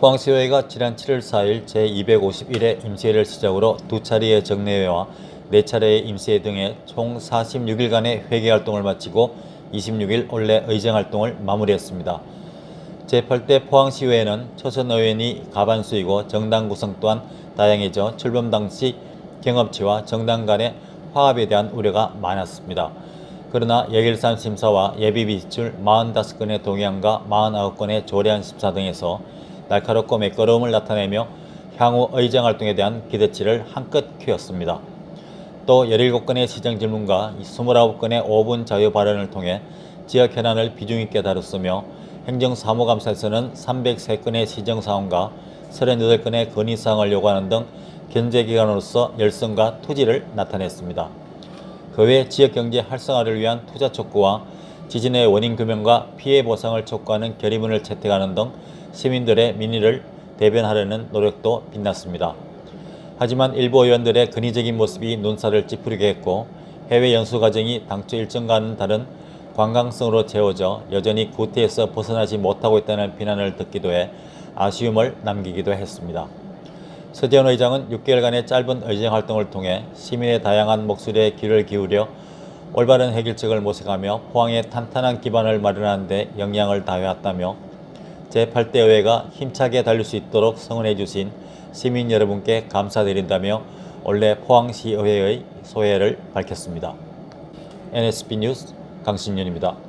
포항시의회가 지난 7월 4일 제251회 임시회를 시작으로 두 차례의 정례회와 네 차례의 임시회 등의 총 46일간의 회계 활동을 마치고 26일 원래 의정 활동을 마무리했습니다. 제8대 포항시의회는 초선 의원이 가반수이고 정당 구성 또한 다양해져 출범 당시 경업체와 정당 간의 화합에 대한 우려가 많았습니다. 그러나 예결산 심사와 예비 비출 45건의 동의안과 49건의 조례안 심사 등에서 날카롭고 매끄러움을 나타내며 향후 의정 활동에 대한 기대치를 한껏 키웠습니다. 또 17건의 시정 질문과 29건의 5분 자유 발언을 통해 지역 현안을 비중 있게 다뤘으며 행정사무감사에서는 303건의 시정사항과 38건의 건의사항을 요구하는 등 견제기관으로서 열성과 투지를 나타냈습니다. 그 외 지역경제 활성화를 위한 투자 촉구와 지진의 원인 규명과 피해 보상을 촉구하는 결의문을 채택하는 등 시민들의 민의를 대변하려는 노력도 빛났습니다. 하지만 일부 의원들의 근위적인 모습이 눈살을 찌푸리게 했고 해외 연수 과정이 당초 일정과는 다른 관광성으로 채워져 여전히 구태에서 벗어나지 못하고 있다는 비난을 듣기도 해 아쉬움을 남기기도 했습니다. 서재원 의장은 6개월간의 짧은 의정 활동을 통해 시민의 다양한 목소리에 귀를 기울여 올바른 해결책을 모색하며 포항의 탄탄한 기반을 마련하는 데 역량을 다해왔다며 제8대 의회가 힘차게 달릴 수 있도록 성원해 주신 시민 여러분께 감사드린다며 원래 포항시의회의 소회를 밝혔습니다. NSB 뉴스 강신윤입니다.